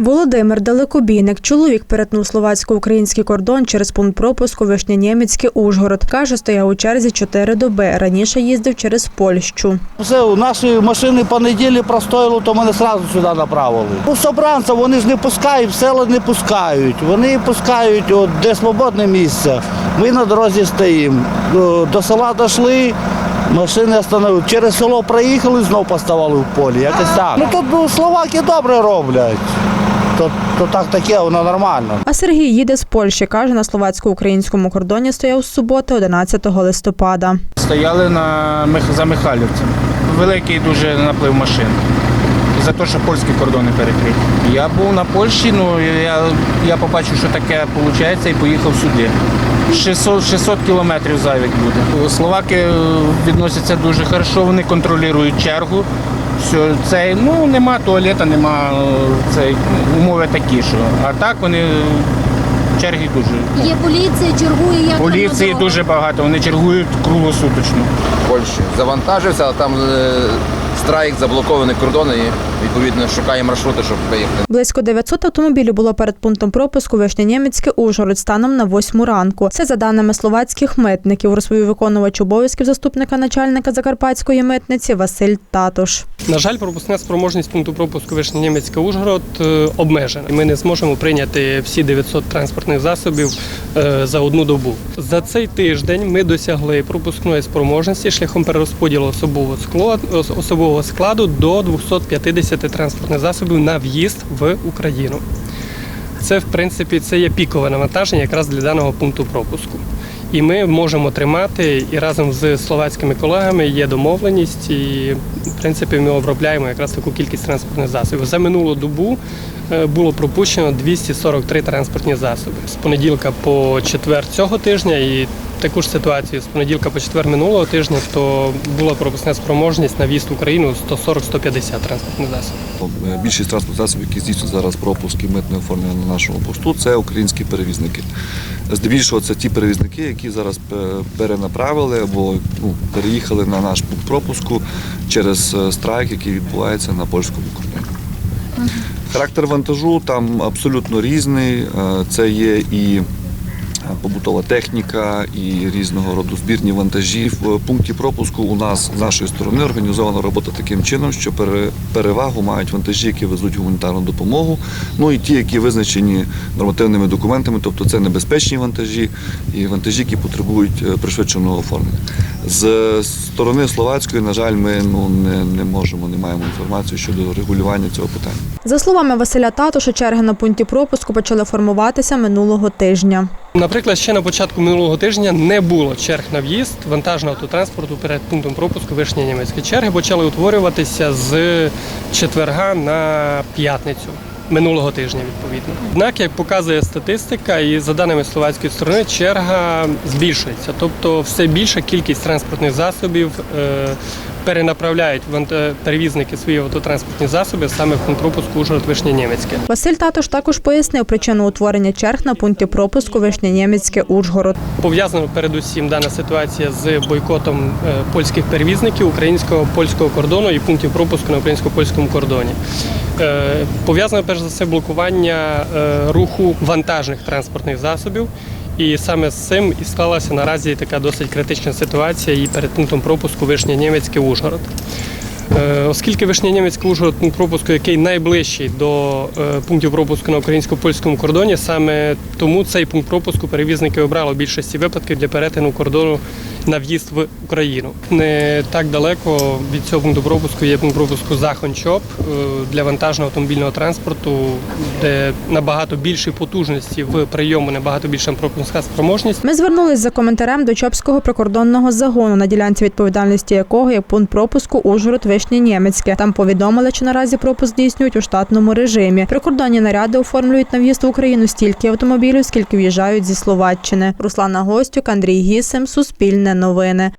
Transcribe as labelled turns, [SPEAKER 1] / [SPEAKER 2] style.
[SPEAKER 1] Володимир Далекобійник, чоловік перетнув словацько-український кордон через пункт пропуску Вишнянємецький Ужгород. Каже, стояв у черзі чотири доби. Раніше їздив через Польщу.
[SPEAKER 2] Все, у нашої машини по неділі простоїло, то мене одразу сюди направили. Ну, собранців вони ж не пускають, в села не пускають. Вони пускають, от, де свободне місце. Ми на дорозі стоїмо. До, до села дійшли, машини остановили. Через село проїхали, знов поставали в полі. Якось так. Ну тут ну, словаки добре роблять. То, то так таке, воно нормально.
[SPEAKER 1] А Сергій їде з Польщі. Каже, на словацько-українському кордоні стояв з суботи 11 листопада.
[SPEAKER 3] Стояли на за Михайлівцем. Великий дуже наплив машин. І за те, що польські кордони перекриті. Я був на Польщі, ну я, я побачив, що таке виходить, і поїхав сюди. 600, 600 кілометрів завік буде. Словаки е, відносяться дуже хорошо, вони контролюють чергу. Все, це, ну, нема туалета, нема е, цей, умови такі, що. А так вони е, черги дуже.
[SPEAKER 4] Є поліція, чергує як
[SPEAKER 3] Поліції дуже багато, вони чергують круглосуточно.
[SPEAKER 5] Польщі. Завантажився, а там е, страйк, заблоковані кордони і відповідно шукає маршрути, щоб виїхати.
[SPEAKER 1] Близько 900 автомобілів було перед пунктом пропуску Вишнянємецький Ужгород станом на 8 ранку. Це за даними словацьких митників, розповів виконувач обов'язків заступника начальника Закарпатської митниці Василь Татуш.
[SPEAKER 6] На жаль, пропускна спроможність пункту пропуску Вишнянємецька Ужгород е, обмежена. Ми не зможемо прийняти всі 900 транспортних засобів за одну добу. За цей тиждень ми досягли пропускної спроможності шляхом перерозподілу особового складу, особового складу до 250 транспортних засобів на в'їзд в Україну. Це, в принципі, це є пікове навантаження якраз для даного пункту пропуску. І ми можемо тримати і разом з словацькими колегами є домовленість, і в принципі ми обробляємо якраз таку кількість транспортних засобів. За минулу добу е, було пропущено 243 транспортні засоби з понеділка по четвер цього тижня, і таку ж ситуацію з понеділка по четвер минулого тижня, то була пропускна спроможність на в'їзд в Україну 140-150 транспортних засобів.
[SPEAKER 7] Е, Більшість транспортних засобів, які здійснюють зараз пропуск і митне оформлення на нашому посту, це українські перевізники. Здебільшого це ті перевізники, які зараз е, перенаправили або ну, переїхали на наш пункт пропуску через е, страйк, який відбувається на польському кордоні. Характер вантажу там абсолютно різний. Це є і побутова техніка, і різного роду збірні вантажі. В пункті пропуску у нас з нашої сторони організована робота таким чином, що пере- перевагу мають вантажі, які везуть гуманітарну допомогу. Ну і ті, які визначені нормативними документами, тобто це небезпечні вантажі і вантажі, які потребують е, пришвидшеного оформлення. З сторони словацької, на жаль, ми ну не, не можемо, не маємо інформації щодо регулювання цього питання.
[SPEAKER 1] За словами Василя Татуша, черги на пункті пропуску почали формуватися минулого тижня.
[SPEAKER 6] Наприклад, ще на початку минулого тижня не було черг на в'їзд вантажного автотранспорту перед пунктом пропуску Вишня німецької черги почали утворюватися з четверга на п'ятницю. Минулого тижня відповідно. Однак, як показує статистика, і за даними словацької сторони, черга збільшується. Тобто, все більша кількість транспортних засобів е, перенаправляють вант- перевізники свої автотранспортні засоби саме в пункт пропуску Ужгород Вишня Німецьке.
[SPEAKER 1] Василь Татуш також пояснив причину утворення черг на пункті пропуску Вишнянємецький Ужгород.
[SPEAKER 6] Пов'язано передусім дана ситуація з бойкотом е, польських перевізників українського польського кордону і пунктів пропуску на українсько-польському кордоні. Е, Пов'язано перш за все блокування е, руху вантажних транспортних засобів. І саме з цим і склалася наразі така досить критична ситуація і перед пунктом пропуску Вишня Німецький Ужгород. Е, Оскільки Вишнянємецький Ужгород пункт пропуску, який найближчий до пунктів пропуску на українсько-польському кордоні, саме тому цей пункт пропуску перевізники обрали в більшості випадків для перетину кордону на в'їзд в Україну. Не так далеко від цього пункту пропуску є пункт пропуску Захончоп е, для вантажного автомобільного транспорту, де набагато більші потужності в прийому, набагато більша пропускна спроможність.
[SPEAKER 1] Ми звернулись за коментарем до Чопського прикордонного загону, на ділянці відповідальності якого є пункт пропуску Ужгород Вишня Німецьке. Там повідомили, що наразі пропуск здійснюють у штатному режимі. Прикордонні наряди оформлюють на в'їзд в Україну стільки автомобілів, скільки в'їжджають зі Словаччини. Руслана Гостюк, Андрій Гісем, Суспільне новини.